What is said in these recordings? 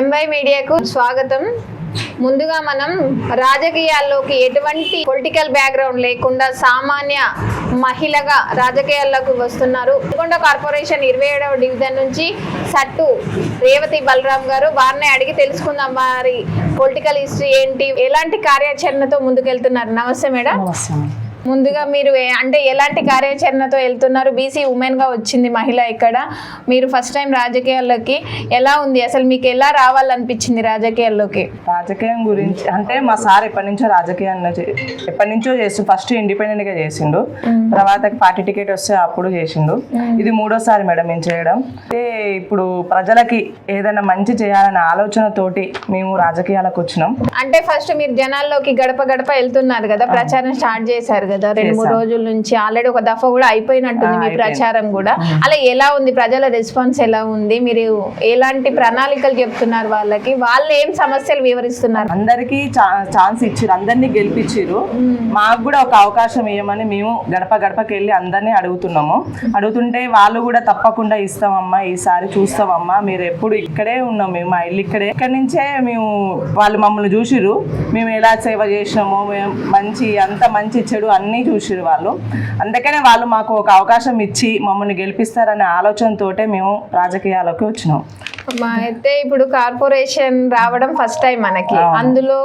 MY మీడియాకు స్వాగతం. ముందుగా మనం రాజకీయాల్లోకి ఎటువంటి పొలిటికల్ బ్యాక్గ్రౌండ్ లేకుండా సామాన్య మహిళగా రాజకీయాల్లోకి వస్తున్నారు. నల్గొండ కార్పొరేషన్ ఇరవై ఏడవ డివిజన్ నుంచి సట్టు రేవతి బలరాం గారు వారిని అడిగి తెలుసుకుందాం. వారి పొలిటికల్ హిస్టరీ ఏంటి? ఎలాంటి కార్యాచరణతో ముందుకెళ్తున్నారు? నమస్తే మేడం. నమస్తే ముందుగా మీరు అంటే ఎలాంటి కార్యాచరణతో వెళ్తున్నారు? బీసీ ఉమెన్గా వచ్చింది మహిళ ఇక్కడ. మీరు ఫస్ట్ టైం రాజకీయాల్లోకి ఎలా ఉంది? అసలు మీకు ఎలా రావాలనిపించింది రాజకీయాల్లోకి? రాజకీయం గురించి అంటే మా సార్ ఎప్పటి నుంచో రాజకీయాన్ని ఎప్పటి నుంచో చేస్తుండు ఫస్ట్ ఇండిపెండెంట్గా చేసిండు. తర్వాత పార్టీ టికెట్ వస్తే అప్పుడు చేసిండు. ఇది మూడోసారి మేడం మేము చేయడం. అంటే ఇప్పుడు ప్రజలకి ఏదైనా మంచి చేయాలనే ఆలోచనతోటి మేము రాజకీయాలకు వచ్చినాం. అంటే ఫస్ట్ మీరు జనాల్లోకి గడప గడప వెళ్తున్నారు కదా? ప్రచారం స్టార్ట్ చేశారు కదా? రెండు మూడు రోజుల నుంచి ఆల్రెడీ ఒక దఫా కూడా అయిపోయినట్టుంది మీ. ప్రచారం కూడా. అలా ఎలా ఉంది? ప్రజల రెస్పాన్స్ ఎలా ఉంది? మీరు ఎలాంటి ప్రణాళికలు చెప్తున్నారు వాళ్ళకి? వాళ్ళు ఏం సమస్యలు వివరిస్తున్నారు? అందరికీ ఛాన్స్ ఇచ్చిర్రు అందరినీ గెలిపించిర్రు మాకు కూడా ఒక అవకాశం ఇవ్వమని మేము గడప గడపకి వెళ్ళి అందరినీ అడుగుతున్నాము. అడుగుతుంటే వాళ్ళు కూడా తప్పకుండా ఇస్తామమ్మా ఈసారి చూస్తామమ్మా. మీరు ఎప్పుడు ఇక్కడే ఉన్నాం మేము మా ఇల్లు ఇక్కడే. ఇక్కడి నుంచే మేము వాళ్ళు మమ్మల్ని చూసిర్రు. మేము ఎలా సేవ చేసినామో మేము మంచి అంత మంచి చెడు అన్నీ చూసిర్రు వాళ్ళు. అందుకనే వాళ్ళు మాకు ఒక అవకాశం ఇచ్చి మమ్మల్ని గెలిపిస్తారనే ఆలోచనతోటే మేము రాజకీయాల్లోకి వచ్చినాం. మా అయితే ఇప్పుడు కార్పొరేషన్ రావడం ఫస్ట్ టైం మనకి. అందులో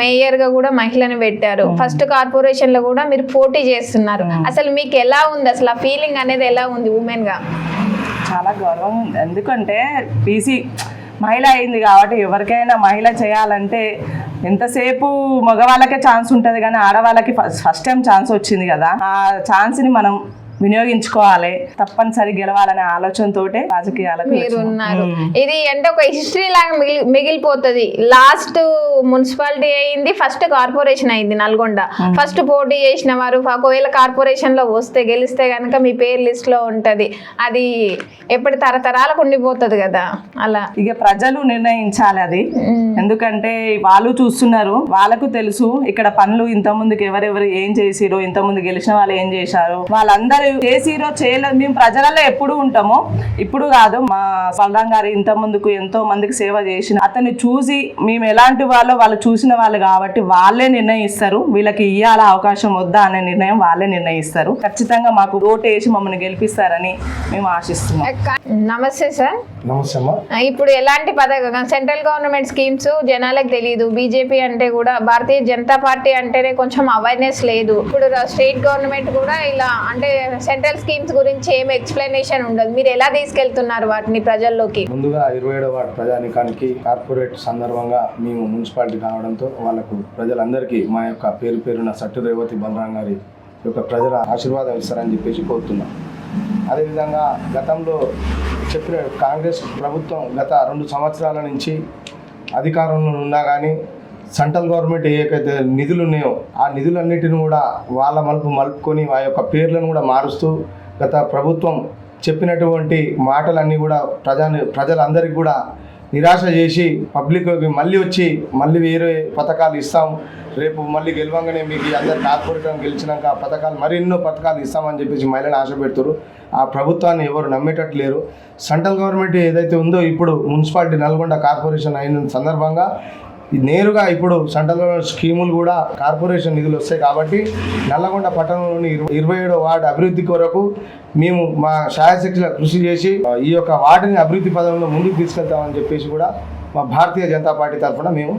మేయర్గా కూడా మహిళని పెట్టారు. ఫస్ట్ కార్పొరేషన్లో కూడా మీరు పోటీ చేస్తున్నారు. అసలు మీకు ఎలా ఉంది? అసలు ఆ ఫీలింగ్ అనేది ఎలా ఉంది ఉమెన్గా? చాలా గౌరవం ఉంది. ఎందుకంటే బీసీ మహిళ అయింది కాబట్టి ఎవరికైనా మహిళ చేయాలంటే ఎంతసేపు మగవాళ్ళకే ఛాన్స్ ఉంటుంది కానీ ఆడవాళ్ళకి ఫస్ట్ టైం ఛాన్స్ వచ్చింది కదా ఆ ఛాన్స్ని మనం వినియోగించుకోవాలి తప్పనిసరి గెలవాలనే ఆలోచనతోటే రాజకీయాలకు మీరు. ఉన్నారు ఇది అంటే ఒక హిస్టరీ లాగా మిగిలి మిగిలిపోతుంది. లాస్ట్ మున్సిపాలిటీ అయింది ఫస్ట్ కార్పొరేషన్ అయింది నల్గొండ. ఫస్ట్ పోటీ చేసిన వారు ఒకవేళ కార్పొరేషన్లో వస్తే గెలిస్తే కనుక మీ పేరు లిస్ట్లో ఉంటది. అది ఎప్పటి తరతరాలకు ఉండిపోతుంది కదా అలా. ఇక ప్రజలు నిర్ణయించాలి అది. ఎందుకంటే వాళ్ళు చూస్తున్నారు వాళ్ళకు తెలుసు ఇక్కడ పనులు ఇంత ముందుకు ఎవరెవరు ఏం చేసిరో ఇంత ముందు గెలిచిన వాళ్ళు ఏం చేశారు. వాళ్ళందరూ చేసిరో చేయలేదు మేము ప్రజలలో ఎప్పుడు ఉంటామో ఇప్పుడు కాదు. మా బలరాం గారు ఇంత ముందుకు ఎంతో మందికి సేవ చేసిన అతన్ని చూసి మేము ఎలాంటి వాళ్ళో వాళ్ళు చూసిన వాళ్ళు కాబట్టి వాళ్ళే నిర్ణయిస్తారు. వీళ్ళకి ఇయ్యాల అవకాశం వద్దా అనే నిర్ణయం వాళ్ళే నిర్ణయిస్తారు. ఖచ్చితంగా మాకు ఓటు వేసి మమ్మల్ని గెలిపిస్తారని మేము ఆశిస్తున్నాం. నమస్తే సార్. నమస్తే ఇప్పుడు ఎలాంటి పథకం సెంట్రల్ గవర్నమెంట్ స్కీమ్స్ జనాలకు తెలియదు బీజేపీ అంటే కూడా భారతీయ జనతా పార్టీ అంటేనే కొంచెం అవేర్నెస్ లేదు. ఇప్పుడు స్టేట్ గవర్నమెంట్ కూడా ఇలా అంటే సెంట్రల్ స్కీమ్స్ గురించి ఏం ఎక్స్ప్లెనేషన్ ఉండదు. మీరు ఎలా తీసుకెళ్తున్నారు వాటిని ప్రజల్లోకి? ముందుగా ఇరవై ఏడవ ప్రజానికానికి కార్పొరేట్ సందర్భంగా మేము మున్సిపాలిటీ కావడంతో వాళ్ళకు ప్రజలందరికీ మా యొక్క పేరు పేరున సట్టు రేవతి బలరాం గారి యొక్క ప్రజల ఆశీర్వాదం ఇస్తారని చెప్పేసి కోరుతున్నాం. అదేవిధంగా గతంలో చెప్పిన కాంగ్రెస్ ప్రభుత్వం గత రెండు సంవత్సరాల నుంచి అధికారంలో ఉన్నా కానీ సెంట్రల్ గవర్నమెంట్ ఏకైతే నిధులు ఉన్నాయో ఆ నిధులన్నిటిని కూడా వాళ్ళ మలుపు మలుపుకొని ఆ యొక్క పేర్లను కూడా మారుస్తూ గత ప్రభుత్వం చెప్పినటువంటి మాటలన్నీ కూడా ప్రజా ప్రజలందరికీ కూడా నిరాశ చేసి పబ్లిక్కి మళ్ళీ వచ్చి మళ్ళీ వేరే పథకాలు ఇస్తాం. రేపు మళ్ళీ గెలవంగానే మీకు అందరు కార్పొరేటర్ గెలిచినాక పథకాలు మరెన్నో పథకాలు ఇస్తామని చెప్పేసి మహిళలు ఆశ పెడుతారు ఆ ప్రభుత్వాన్ని ఎవరు నమ్మేటట్టు లేరు. సెంట్రల్ గవర్నమెంట్ ఏదైతే ఉందో ఇప్పుడు మున్సిపాలిటీ నల్గొండ కార్పొరేషన్ అయిన సందర్భంగా నేరుగా ఇప్పుడు సెంట్రల్ గవర్నమెంట్ స్కీములు కూడా కార్పొరేషన్ నిధులు వస్తాయి కాబట్టి నల్లగొండ పట్టణంలోని ఇరవై ఏడో వార్డు అభివృద్ధి కొరకు మేము మా శాయశక్తుల కృషి చేసి ఈ యొక్క వార్డుని అభివృద్ధి పదంలో ముందుకు తీసుకెళ్తామని చెప్పేసి కూడా మా భారతీయ జనతా పార్టీ తరఫున మేము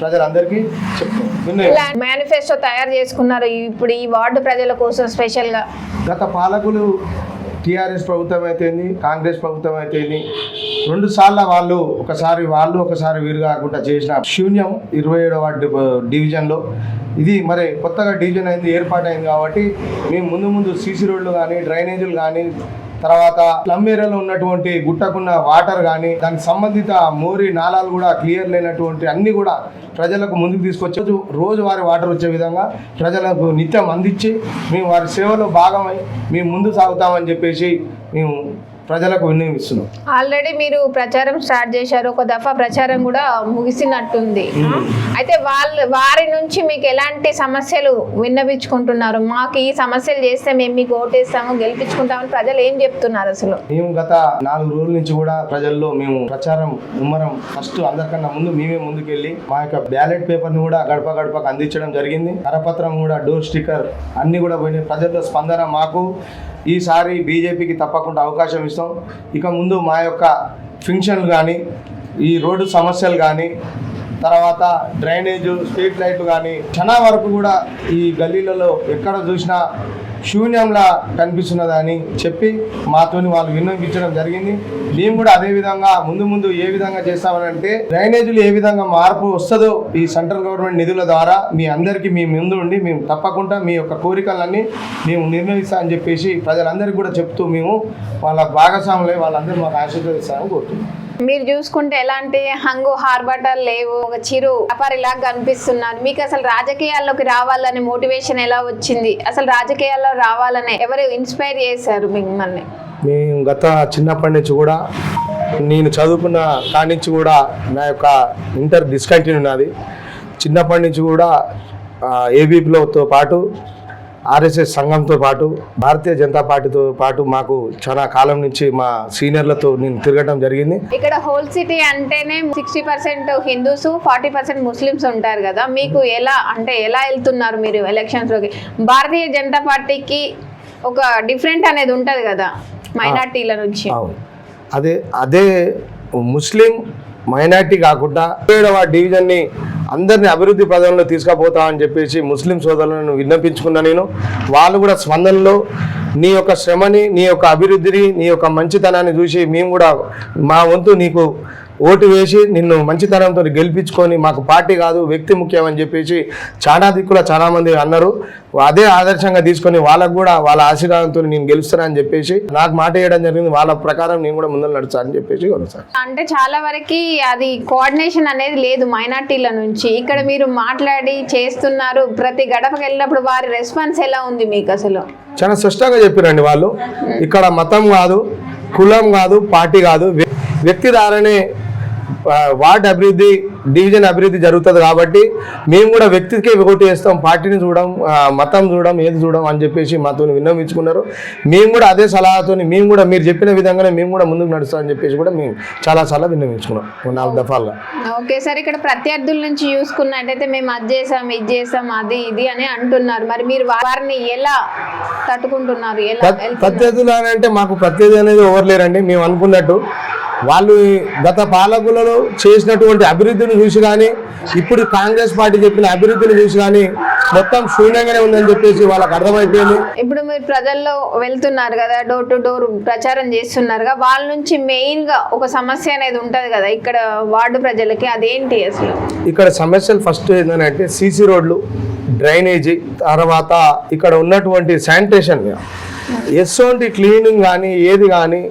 ప్రజలందరికీ చెప్తున్నాం. మేనిఫెస్టో తయారు చేసుకున్నారు. ఇప్పుడు ఈ వార్డు ప్రజల కోసం స్పెషల్గా గత పాలకులు టీఆర్ఎస్ ప్రభుత్వం అయితేంది కాంగ్రెస్ ప్రభుత్వం అయితేంది రెండు సార్లు వాళ్ళు ఒకసారి వాళ్ళు ఒకసారి వీరు కాకుండా చేసిన శూన్యం ఇరవై ఏడవ డివిజన్లో. ఇది మరి కొత్తగా డివిజన్ అయింది ఏర్పాటైంది కాబట్టి మేము ముందు ముందు సీసీ రోడ్లు కానీ డ్రైనేజీలు కానీ తర్వాత స్లమ్ ఏరియాలో ఉన్నటువంటి గుట్టకున్న వాటర్ కానీ దానికి సంబంధిత మోరీ నాళాలు కూడా క్లియర్ లేనటువంటి అన్ని కూడా ప్రజలకు ముందుకు తీసుకొచ్చి రోజు రోజువారి వాటర్ వచ్చే విధంగా ప్రజలకు నిత్యం అందించి మేము వారి సేవలో భాగమై మేము ముందు సాగుతామని చెప్పేసి మేము ప్రజలకు వినియోగిస్తున్నాం ఆల్రెడీ మీరు ప్రచారం స్టార్ట్ చేశారు ఒక దఫా ప్రచారం కూడా ముగిసినట్టుంది. అయితే వాళ్ళ వారి నుంచి మీకు ఎలాంటి సమస్యలు విన్నవించుకుంటున్నారు? మాకు ఈ సమస్యలు చేస్తే మేము మీకు ఓటేస్తాము గెలిపించుకుంటామని ప్రజలు ఏం చెప్తున్నారు అసలు? మేము గత నాలుగు రోజుల నుంచి కూడా ప్రజల్లో మేము ప్రచారం ముమ్మరం ఫస్ట్ అందరికన్నా ముందు మేమే ముందుకెళ్ళి మా యొక్క బ్యాలెట్ పేపర్ని కూడా గడప గడపకు అందించడం జరిగింది. కరపత్రం కూడా డోర్ స్టిక్కర్ అన్ని కూడా పోయినాయి. ప్రజల్లో స్పందన మాకు. ఈసారి బీజేపీకి తప్పకుండా అవకాశం ఇస్తాం. ఇక ముందు మా యొక్క ఫంక్షన్లు కానీ ఈ రోడ్డు సమస్యలు కానీ తర్వాత డ్రైనేజ్ స్ట్రీట్ లైట్లు కానీ చాలా వరకు కూడా ఈ గల్లీలలో ఎక్కడ చూసినా శూన్యంలా కనిపిస్తున్నదని చెప్పి మాతోని వాళ్ళు విన్నవించడం జరిగింది. మేము కూడా అదే విధంగా ముందు ముందు ఏ విధంగా చేస్తామంటే డ్రైనేజీలు ఏ విధంగా మార్పు వస్తుందో ఈ సెంట్రల్ గవర్నమెంట్ నిధుల ద్వారా మీ అందరికీ మీ ముందు ఉండి మేము తప్పకుండా మీ యొక్క కోరికలన్నీ మేము నిర్ణయిస్తామని చెప్పేసి ప్రజలందరికీ కూడా చెప్తూ మేము వాళ్ళ భాగస్వాములై వాళ్ళందరూ మాకు ఆశీర్వదిస్తామని కోరుతున్నాం. మీరు చూసుకుంటే ఎలాంటి హంగు హార్బటర్ లేవు ఒక చిరు వ్యాపారిలాగా కనిపిస్తున్నారు. మీకు అసలు రాజకీయాల్లోకి రావాలనే మోటివేషన్ ఎలా వచ్చింది? అసలు రాజకీయాల్లో రావాలనే ఎవరు ఇన్స్పైర్ చేశారు మిమ్మల్ని? మేము గత చిన్నప్పటి నుంచి కూడా నేను చదువుకున్న కాడి నుంచి కూడా నా యొక్క ఇంటర్ డిస్కంటిన్యూ ఉన్నది చిన్నప్పటి నుంచి కూడా ఏబీపీలతో పాటు ఆర్ఎస్ఎస్ సంఘంతో పాటు భారతీయ జనతా పార్టీతో పాటు మాకు చాలా కాలం నుంచి మా సీనియర్లతో నేను తిరగడం జరిగింది. ఇక్కడ హోల్ సిటీ అంటేనే sixty percent Hindus forty percent Muslims ఉంటారు కదా. మీకు ఎలా అంటే ఎలా వెళ్తున్నారు మీరు ఎలక్షన్స్లోకి? భారతీయ జనతా పార్టీకి ఒక డిఫరెంట్ అనేది ఉంటది కదా మైనార్టీల నుంచి. అదే అదే ముస్లిం మైనార్టీ కాకుండా ఏడవ డివిజన్ని అందరిని అభివృద్ధి పదంలో తీసుకుపోతా అని చెప్పేసి ముస్లిం సోదరులను విన్నపించుకున్నా నేను. వాళ్ళు కూడా స్పందనలో నీ యొక్క శ్రమని నీ యొక్క అభివృద్ధిని నీ యొక్క మంచితనాన్ని చూసి మేము కూడా మా వంతు నీకు ఓటు వేసి నిన్ను మంచితనంతో గెలిపించుకొని మాకు పార్టీ కాదు వ్యక్తి ముఖ్యం అని చెప్పేసి చాలా దిక్కుల చాలా మంది అన్నారు. అదే ఆదర్శంగా తీసుకొని వాళ్ళకు కూడా వాళ్ళ ఆశీర్వాదంతో నేను గెలుస్తానని చెప్పేసి నాకు మాట వేయడం జరిగింది. వాళ్ళ ప్రకారం నేను కూడా ముందర నడుస్తానని చెప్పేసి కొనసాగు అంటే చాలా వరకు అది కోఆర్డినేషన్ అనేది లేదు మైనార్టీల నుంచి. ఇక్కడ మీరు మాట్లాడి చేస్తున్నారు. ప్రతి గడపకి వెళ్ళినప్పుడు వారి రెస్పాన్స్ ఎలా ఉంది మీకు అసలు? చాలా స్పష్టంగా చెప్పారండి వాళ్ళు. ఇక్కడ మతం కాదు కులం కాదు పార్టీ కాదు వ్య- వ్యక్తి ద్వారానే వార్డ్ అభివృద్ధి డివిజన్ అభివృద్ధి జరుగుతుంది కాబట్టి మేము కూడా వ్యక్తికే ఓటు వేస్తాం పార్టీని చూడడం మతం చూడడం ఏది చూడడం అని చెప్పేసి మాతో విన్నవించుకున్నారు. మేము కూడా అదే సలహాతో మేము కూడా మీరు చెప్పిన విధంగానే మేము కూడా ముందుకు నడుస్తాం అని చెప్పేసి కూడా మేము చాలా చాలా విన్నవించుకున్నాం నాలుగు దఫాలుగా. ఓకే సార్ ఇక్కడ ప్రత్యర్థుల నుంచి చూసుకున్నట్టయితే మేము అది చేసాం ఇది చేసాం అది ఇది అని అంటున్నారు. మరి మీరు వారిని ఎలా తట్టుకుంటున్నారు? ఎలా? ప్రత్యర్థులు అంటే మాకు ప్రత్యర్థి అనేది ఎవరు లేరండి మేము అనుకున్నట్టు వాళ్ళు గత పాలకులలో చేసినటువంటి అభివృద్ధిని చూసి కానీ ఇప్పుడు కాంగ్రెస్ పార్టీ చెప్పిన అభివృద్ధిని చూసి కానీ మొత్తం శూన్యంగానే ఉందని చెప్పేసి వాళ్ళకి అర్థమైపోయింది. ఇప్పుడు మీరు ప్రజల్లో వెళ్తున్నారు కదా డోర్ టు డోర్ ప్రచారం చేస్తున్నారుగా వాళ్ళ నుంచి మెయిన్గా ఒక సమస్య అనేది ఉంటది కదా ఇక్కడ వార్డు ప్రజలకి అదేంటి అసలు? ఇక్కడ సమస్యలు ఫస్ట్ ఏంటంటే సీసీ రోడ్లు డ్రైనేజీ తర్వాత ఇక్కడ ఉన్నటువంటి శానిటేషన్. ఎస్సోంటి క్లీనింగ్ కానీ ఏది కానీ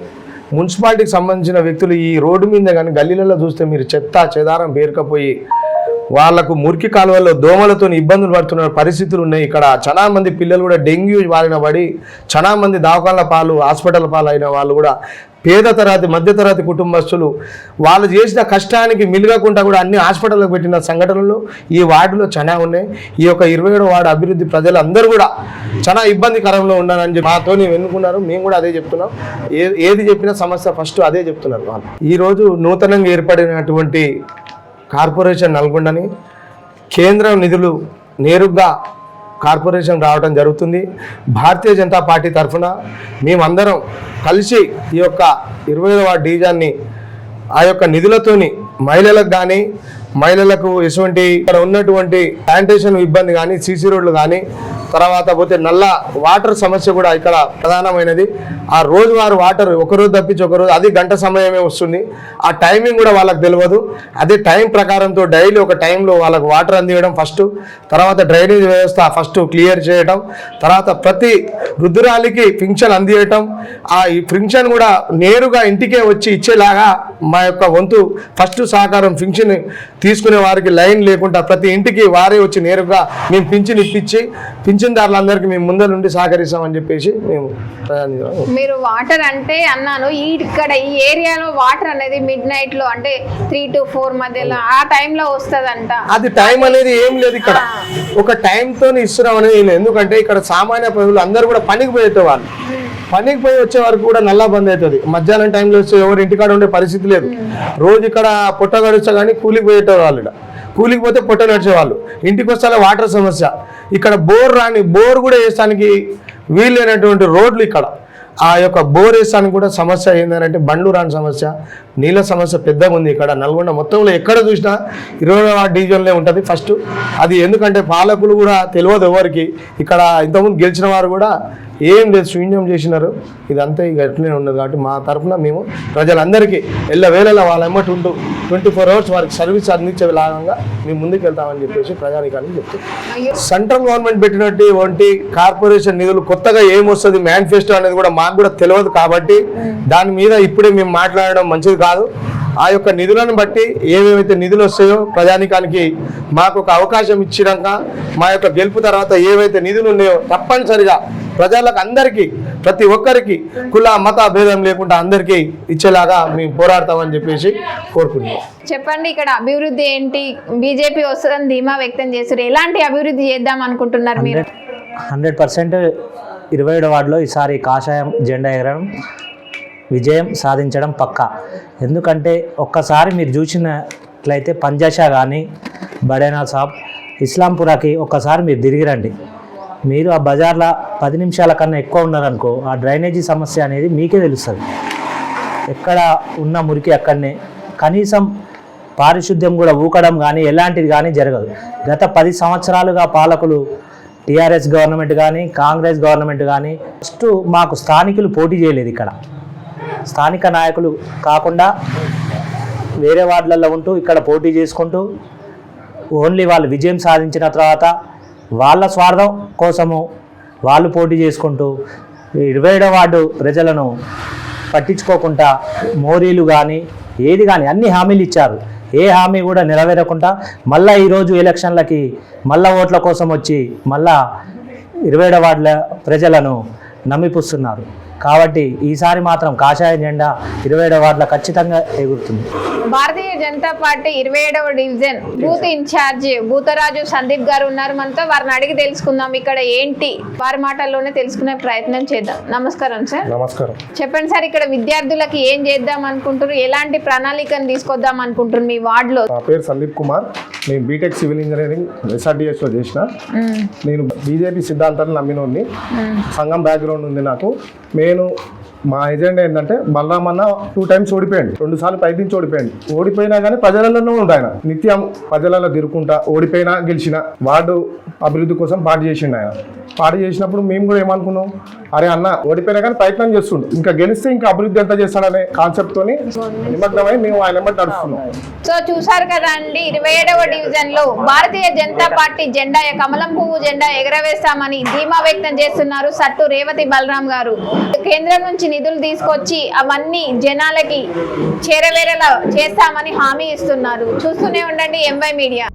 మున్సిపాలిటీకి సంబంధించిన వ్యక్తులు ఈ రోడ్డు మీద కానీ గల్లీలలో చూస్తే మీరు చెత్త చెదారం పేరుకపోయి వాళ్ళకు మురికి కాలువల్లో దోమలతో ఇబ్బందులు పడుతున్న పరిస్థితులు ఉన్నాయి. ఇక్కడ చాలా మంది పిల్లలు కూడా డెంగ్యూ బారిన పడి చాలా మంది దవాఖాన పాలు హాస్పిటల్ పాలు అయిన వాళ్ళు కూడా పేద తరగతి మధ్య తరగతి కుటుంబస్తులు వాళ్ళు చేసిన కష్టానికి మిలగకుండా కూడా అన్ని హాస్పిటల్లో పెట్టిన సంఘటనలు ఈ వార్డులో చాలా ఉన్నాయి. ఈ యొక్క ఇరవై ఏడో వార్డు అభివృద్ధి ప్రజలందరూ కూడా చాలా ఇబ్బందికరంలో ఉన్నారని చెప్పి మాతోని వెనుకున్నారు మేము కూడా అదే చెప్తున్నాం. ఏ ఏది చెప్పినా సమస్య ఫస్ట్ అదే చెప్తున్నారు వాళ్ళు. ఈరోజు నూతనంగా ఏర్పడినటువంటి కార్పొరేషన్ నల్గొండని కేంద్రం నిధులు నేరుగా కార్పొరేషన్ రావడం జరుగుతుంది. భారతీయ జనతా పార్టీ తరఫున మేమందరం కలిసి ఈ యొక్క ఇరవై డివిజన్ని ఆ యొక్క నిధులతోని మహిళలకు కానీ మహిళలకు ఎటువంటి ఇక్కడ ఉన్నటువంటి శానిటేషన్ ఇబ్బంది కానీ సీసీ రోడ్లు కానీ తర్వాత పోతే నల్ల వాటర్ సమస్య కూడా ఇక్కడ ప్రధానమైనది. ఆ రోజువారు వాటర్ ఒకరోజు తప్పించి ఒకరోజు అది గంట సమయమే వస్తుంది. ఆ టైమింగ్ కూడా వాళ్ళకి తెలియదు. అదే టైం ప్రకారంతో డైలీ ఒక టైంలో వాళ్ళకి వాటర్ అందివ్వడం ఫస్ట్. తర్వాత డ్రైనేజ్ వ్యవస్థ ఫస్ట్ క్లియర్ చేయడం తర్వాత ప్రతి వృద్ధురాలికి పింఛన్ అందివ్వటం. ఆ ఈ పింఛన్ కూడా నేరుగా ఇంటికే వచ్చి ఇచ్చేలాగా మా యొక్క వంతు ఫస్ట్ సహకారం పింఛన్ తీసుకునే వారికి లైన్ లేకుండా ప్రతి ఇంటికి వారే వచ్చి నేరుగా మేము పింఛన్ ఇప్పించి పింఛన్ పింఛన్దారులందరికీ మేము ముందర నుండి సహకరిస్తామని చెప్పేసి మేము మీరు వాటర్ అంటే అన్నాను ఇక్కడ ఈ ఏరియాలో వాటర్ అనేది మిడ్ నైట్లో అంటే త్రీ టు ఫోర్ మధ్యలో ఆ టైంలో వస్తుందంట. అది టైం అనేది ఏం లేదు ఇక్కడ. ఒక టైంతో ఇస్తున్నాం అనేది. ఎందుకంటే ఇక్కడ సామాన్య ప్రజలు అందరూ కూడా పనికి పోయేట వాళ్ళు పనికి పోయి వచ్చే వరకు కూడా నల్లా బంద్ అవుతుంది. మధ్యాహ్నం టైంలో వచ్చి ఎవరు ఇంటికాడ ఉండే పరిస్థితి లేదు. రోజు ఇక్కడ పుట్ట గడుస్తా కానీ కూలికి పోయేట వాళ్ళు ఇక్కడ. కూలికి పోతే పుట్ట నడిచేవాళ్ళు. ఇంటికి వస్తే వాటర్ సమస్య. ఇక్కడ బోర్ రాని బోర్ కూడా వేసానికి వీలైనటువంటి రోడ్లు ఇక్కడ. ఆ యొక్క బోర్ వేసానికి కూడా సమస్య ఏంటంటే బండ్లు రాని సమస్య నీళ్ళ సమస్య పెద్దగా ఉంది ఇక్కడ. నల్గొండ మొత్తంలో ఎక్కడ చూసినా ఇరవై డివిజన్లే ఉంటుంది ఫస్ట్ అది ఎందుకంటే పాలకులు కూడా తెలియదు ఎవరికి. ఇక్కడ ఇంతకుముందు గెలిచిన వారు కూడా ఏం లేదు శూన్యం చేసినారు. ఇదంతా ఇక ఎట్లనే ఉన్నది కాబట్టి మా తరఫున మేము ప్రజలందరికీ ఎల్ల వేళలా వాళ్ళ ఎమ్మటి ఉంటూ ట్వంటీ ఫోర్ అవర్స్ వారికి సర్వీస్ అందించే లాగా మేము ముందుకు వెళ్తామని చెప్పేసి ప్రజానికానికి చెప్తున్నాం సెంట్రల్ గవర్నమెంట్ పెట్టినట్టు వంటి కార్పొరేషన్ నిధులు కొత్తగా ఏమొస్తుంది మేనిఫెస్టో అనేది కూడా మాకు కూడా తెలియదు కాబట్టి దాని మీద ఇప్పుడే మేము మాట్లాడడం మంచిది కాదు. ఆ యొక్క నిధులను బట్టి ఏమేమైతే నిధులు వస్తాయో ప్రజానికానికి మాకు ఒక అవకాశం ఇచ్చినాక మా యొక్క గెలుపు తర్వాత ఏవైతే నిధులు ఉన్నాయో తప్పనిసరిగా ప్రజలకు అందరికీ ప్రతి ఒక్కరికి కుల మత భేదం లేకుండా అందరికీ ఇచ్చేలాగా మేము పోరాడతామని చెప్పేసి కోరుకుంటున్నాం. చెప్పండి ఇక్కడ అభివృద్ధి ఏంటి? బీజేపీ వస్తుందని ధీమా వ్యక్తం చేస్తారు ఎలాంటి అభివృద్ధి చేద్దాం అనుకుంటున్నారు మీరు? హండ్రెడ్ పర్సెంట్ ఇరవై ఏడు వార్డులో ఈసారి కాషాయం జెండా ఎగరడం విజయం సాధించడం పక్కా. ఎందుకంటే ఒక్కసారి మీరు చూసినట్లయితే పంజాషా కానీ బడేనా సాబ్ ఇస్లాంపురాకి ఒక్కసారి మీరు తిరిగి రండి. మీరు ఆ బజార్లో పది నిమిషాల కన్నా ఎక్కువ ఉన్నారనుకో ఆ డ్రైనేజీ సమస్య అనేది మీకే తెలుస్తుంది. ఎక్కడ ఉన్న మురికి అక్కడనే. కనీసం పారిశుద్ధ్యం కూడా ఊకడం కానీ ఎలాంటిది కానీ జరగదు. గత పది సంవత్సరాలుగా పాలకులు టీఆర్ఎస్ గవర్నమెంట్ కానీ కాంగ్రెస్ గవర్నమెంట్ కానీ ఫస్ట్ మాకు స్థానికులు పోటీ చేయలేదు ఇక్కడ. స్థానిక నాయకులు కాకుండా వేరే వార్డులలో ఉంటూ ఇక్కడ పోటీ చేసుకుంటూ ఓన్లీ వాళ్ళు విజయం సాధించిన తర్వాత వాళ్ళ స్వార్థం కోసము వాళ్ళు పోటీ చేసుకుంటూ ఇరవై వార్డు ప్రజలను పట్టించుకోకుండా మోరీలు కానీ ఏది కానీ అన్ని హామీలు ఇచ్చారు. ఏ హామీ కూడా నెరవేరకుండా మళ్ళీ ఈరోజు ఎలక్షన్లకి మళ్ళా ఓట్ల కోసం వచ్చి మళ్ళా ఇరవై ఏడవ వార్డుల ప్రజలను నమ్మిపుస్తున్నారు. కాబట్టి ఈసారి మాత్రం కాషాయ జెండా ఇరవై ఏడవ వార్డుల ఖచ్చితంగా ఎగురుతుంది. భారతీయ జనతా పార్టీ ఇరవై ఏడవ division booth incharge Bhutaraju Sandeep garu ఉన్నారు. మనతో వారిని అడిగి తెలుసుకుందాం ఇక్కడ ఏంటి? వారి మాటల్లోనే తెలుసుకునే ప్రయత్నం చేద్దాం. నమస్కారం సార్. నమస్కారం. చెప్పండి సార్ ఇక్కడ విద్యార్థులకి ఏం చేద్దాం అనుకుంటారు ఎలాంటి ప్రణాళికను తీసుకొద్దాం అనుకుంటారు మీ వార్డులో? నా పేరు సందీప్ కుమార్. నేను బీటెక్ సివిల్ ఇంజనీరింగ్ ఎస్ఆర్డిఎస్లో చేసిన. నేను బీజేపీ సిద్ధాంతాన్ని నమ్మినోడిని. సంఘం బ్యాక్గ్రౌండ్ ఉంది నాకు. నేను మా ఎజెండా ఏంటంటే బలరామన్న టూ టైమ్స్ ఓడిపోయాడు. రెండు సార్లు ప్రయత్నించి ఓడిపోయాడు. ఓడిపోయినా కానీ ప్రజలలోనే ఉండు ఆయన. నిత్యం ప్రజలలో తిరుక్కుంటా ఓడిపోయినా గెలిచిన వార్డు అభివృద్ధి కోసం పార్టీ చేసిండు ఆయన. పార్టీ చేసినప్పుడు మేము కూడా ఏమనుకున్నాం? అరే అన్న ఓడిపోయినా కానీ ప్రయత్నం చేస్తుండు. ఇంకా గెలిస్తే ఇంకా అభివృద్ధి ఎంత చేస్తాడనే కాన్సెప్ట్ తోని నిమగ్నమై మేము ఆయన బట్టి నడుస్తున్నాం. సో చూసారు కదా అండి ఇరవై ఏడవ డివిజన్లో భారతీయ జనతా పార్టీ జెండా కమలం పువ్వు జెండా ఎగరవేస్తామని ధీమా వ్యక్తం చేస్తున్నారు సట్టు రేవతి బలరాం గారు. కేంద్రం నుంచి నిధులు తీసుకొచ్చి అవన్నీ జనాలకి చేరవేరేలా చేస్తామని హామీ ఇస్తున్నారు. చూస్తూనే ఉండండి ఎంవై మీడియా